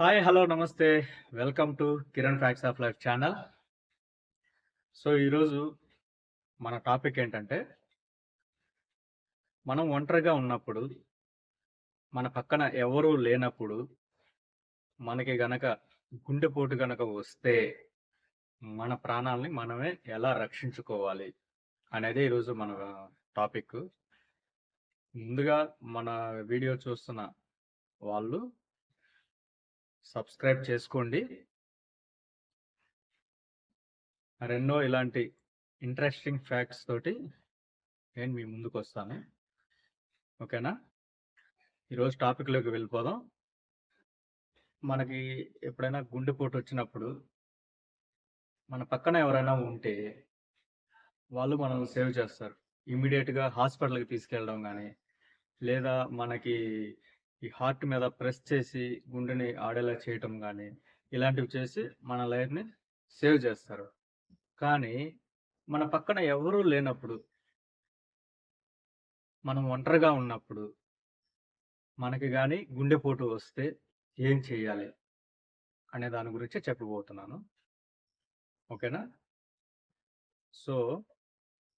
Hi hello నమస్తే. Welcome to Kiran facts of life channel so ఈరోజు మన topic ఏంటంటే మనం ఒంటరిగా ఉన్నప్పుడు మన పక్కన ఎవరూ లేనప్పుడు మనకి గనక గుండెపోటు గనక వస్తే మన ప్రాణాలని మనమే ఎలా రక్షించుకోవాలి అనేది ఈరోజు మన టాపిక్ ముందుగా మన వీడియో చూస్తున్న వాళ్ళు సబ్స్క్రైబ్ చేసుకోండి. మరెన్నో ఇలాంటి ఇంట్రెస్టింగ్ ఫ్యాక్ట్స్ తోటి నేను మీ ముందుకు వస్తాను ఓకేనా? ఈరోజు టాపిక్లోకి వెళ్ళిపోదాం. మనకి ఎప్పుడైనా గుండెపోటు వచ్చినప్పుడు మన పక్కన ఎవరైనా ఉంటే వాళ్ళు మనం సేవ్ చేస్తారు. ఇమీడియట్గా హాస్పిటల్కి తీసుకెళ్ళడం కానీ లేదా మనకి ఈ హార్ట్ మీద ప్రెస్ చేసి గుండెని ఆడేలా చేయటం కానీ ఇలాంటివి చేసి మన లైఫ్ని సేవ్ చేస్తారు. కానీ మన పక్కన ఎవరూ లేనప్పుడు మనం ఒంటరిగా ఉన్నప్పుడు మనకి కానీ గుండెపోటు వస్తే ఏం చేయాలి అనే దాని గురించి చెప్పబోతున్నాను. ఓకేనా? సో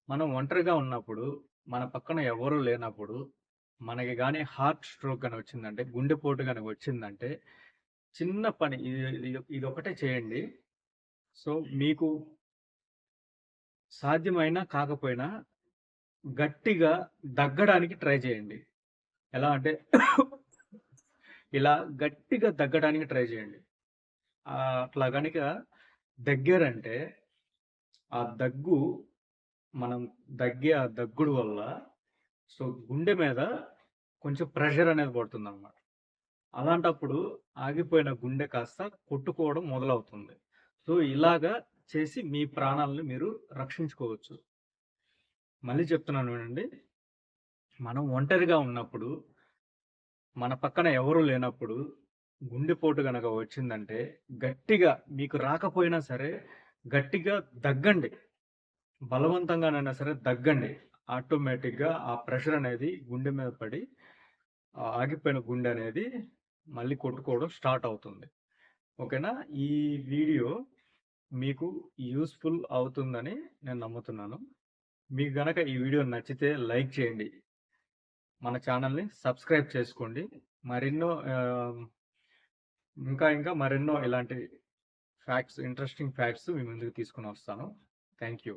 మనం ఒంటరిగా ఉన్నప్పుడు మన పక్కన ఎవరు లేనప్పుడు మనకి కానీ హార్ట్ స్ట్రోక్ అని వచ్చిందంటే గుండెపోటు కానీ వచ్చిందంటే చిన్న పని ఇది ఇది- ఒకటే చేయండి. సో మీకు సాధ్యమైనా కాకపోయినా గట్టిగా దగ్గడానికి ట్రై చేయండి. ఎలా అంటే ఇలా గట్టిగా దగ్గడానికి ట్రై చేయండి. అట్లా కనుక దగ్గరంటే ఆ దగ్గు మనం దగ్గే ఆ దగ్గుడు వల్ల సో గుండె మీద కొంచెం ప్రెషర్ అనేది పడుతుంది అనమాట అలాంటప్పుడు ఆగిపోయిన గుండె కాస్త కొట్టుకోవడం మొదలవుతుంది. సో ఇలాగా చేసి మీ ప్రాణాలను మీరు రక్షించుకోవచ్చు. మళ్ళీ చెప్తున్నాను వినండి. మనం ఒంటరిగా ఉన్నప్పుడు మన పక్కన ఎవరు లేనప్పుడు గుండెపోటు గనక వచ్చిందంటే గట్టిగా మీకు రాకపోయినా సరే గట్టిగా దగ్గండి బలవంతంగానైనా సరే దగ్గండి ఆటోమేటిక్గా ఆ ప్రెషర్ అనేది గుండె మీద పడి ఆగిపోయిన గుండె అనేది మళ్ళీ కొట్టుకోవడం స్టార్ట్ అవుతుంది. ఓకేనా? ఈ వీడియో మీకు యూస్ఫుల్ అవుతుందని నేను నమ్ముతున్నాను. మీకు గనక ఈ వీడియో నచ్చితే లైక్ చేయండి. మన ఛానల్ని సబ్స్క్రైబ్ చేసుకోండి. మరెన్నో ఇంకా ఇంకా మరెన్నో ఇలాంటి ఫ్యాక్ట్స్ ఇంట్రెస్టింగ్ ఫ్యాక్ట్స్ మీ ముందుకు తీసుకుని వస్తాను. Thank you.